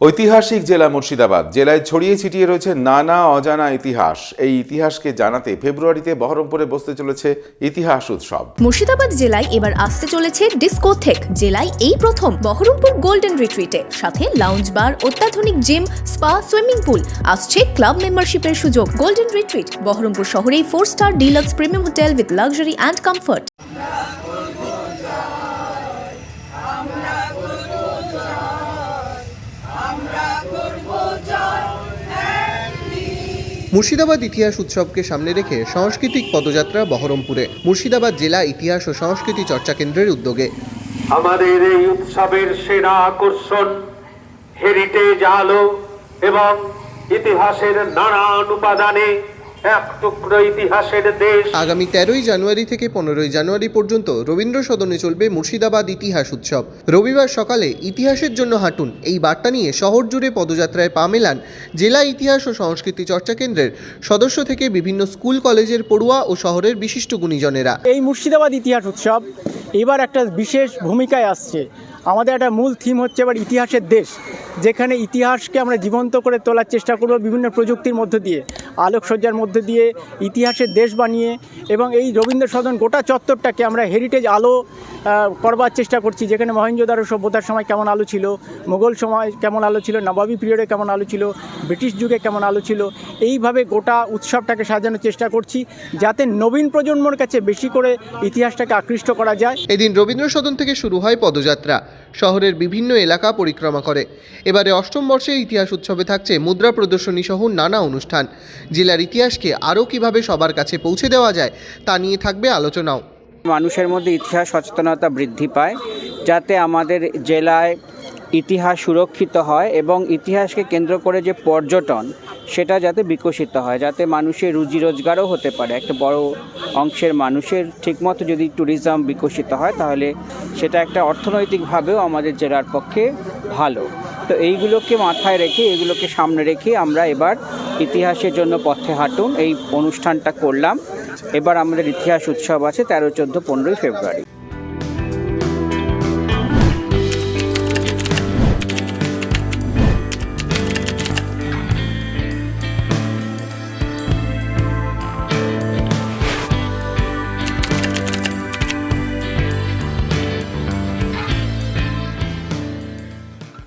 ঐতিহাসিক জেলা মুর্শিদাবাদ, জেলায় ছড়িয়ে ছিটিয়ে রয়েছে নানা অজানা ইতিহাস। এই ইতিহাসকে জানাতে ফেব্রুয়ারিতে বহরমপুরে বসতে চলেছে ইতিহাস উৎসব। মুর্শিদাবাদ জেলায় এবার আসতে চলেছে ডিস্কোথেক, জেলায় এই প্রথম বহরমপুর গোল্ডেন রিট্রিটে। সাথে লাউঞ্জ বার, অত্যাধুনিক জিম, স্পা, সুইমিং পুল। আসছে ক্লাব মেম্বারশিপের সুযোগ, গোল্ডেন রিট্রিট। বহরমপুর শহরেই four star deluxe premium hotel with luxury and comfort. Murshidabad ইতিহাস উৎসবকে সামনে রেখে সাংস্কৃতিক পদযাত্রা বহরমপুরে। মুর্শিদাবাদ জেলা ইতিহাস ও সংস্কৃতি চর্চা কেন্দ্রের উদ্যোগে। আমাদের এই উৎসবের সেরা আকর্ষণ হেরিটেজ আলো এবং ইতিহাসের নানান উপাদানে এক টুকরো ইতিহাসের দেশ। আগামী তেরোই জানুয়ারি থেকে পনেরোই জানুয়ারি পর্যন্ত রবীন্দ্র সদনে চলবে মুর্শিদাবাদ ইতিহাস উৎসব। রবিবার সকালে ইতিহাসের জন্য হাঁটুন। এই বার্তা নিয়ে শহর জুড়ে পদযাত্রায় পা মেলান জেলা ইতিহাস ও সংস্কৃতি চর্চা কেন্দ্রের সদস্য থেকে বিভিন্ন স্কুল কলেজের পড়ুয়া ও শহরের বিশিষ্ট গুণীজনেরা। এই মুর্শিদাবাদ ইতিহাস উৎসব এবার একটা বিশেষ ভূমিকায় আসছে। আমাদের একটা মূল থিম হচ্ছে এবার ইতিহাসের দেশ, যেখানে ইতিহাসকে আমরা জীবন্ত করে তোলার চেষ্টা করব বিভিন্ন প্রযুক্তির মধ্য দিয়ে, আলোকসজ্জার মধ্য দিয়ে, ইতিহাসের দেশ বানিয়ে এবং এই রবীন্দ্র সদন গোটা চত্বরটাকে আমরা হেরিটেজ আলো করবার চেষ্টা করছি, যেখানে মহেঞ্জোদারো সভ্যতার সময় কেমন আলো ছিল, মোগল সময় কেমন আলো ছিল, নবাবী পিরিয়ডে কেমন আলো ছিল, ব্রিটিশ যুগে কেমন আলো ছিল, এইভাবে গোটা উৎসবটাকে সাজানোর চেষ্টা করছি, যাতে নবীন প্রজন্মর কাছে বেশি করে ইতিহাসটাকে আকৃষ্ট করা যায় এদিন রবীন্দ্র সদন থেকে শুরু হয় পদযাত্রা। শহরের বিভিন্ন এলাকা পরিক্রমা করে। এবারে অষ্টম বর্ষে ইতিহাস উৎসবে থাকছে মুদ্রা প্রদর্শনী সহ নানা অনুষ্ঠান। জেলার ইতিহাসকে আরও কীভাবে সবার কাছে পৌঁছে দেওয়া যায়, তা নিয়ে থাকবে আলোচনাও। মানুষের মধ্যে ইতিহাস সচেতনতা বৃদ্ধি পায়, যাতে আমাদের জেলায় ইতিহাস সুরক্ষিত হয় এবং ইতিহাসকে কেন্দ্র করে যে পর্যটন, সেটা যাতে বিকশিত হয়, যাতে মানুষের রুজি রোজগারও হতে পারে। একটা বড় অংশের মানুষের ঠিকমতো যদি ট্যুরিজম বিকশিত হয়, তাহলে সেটা একটা অর্থনৈতিকভাবেও আমাদের জেলার পক্ষে ভালো। তো এইগুলোকে মাথায় রেখে, এগুলোকে সামনে রেখে আমরা এবার ইতিহাসের জন্য পথে হাঁটুন। এই অনুষ্ঠানটা করলাম। এবার আমাদের ইতিহাস উৎসব আছে, তেরো, চোদ্দ, পনেরোই ফেব্রুয়ারি।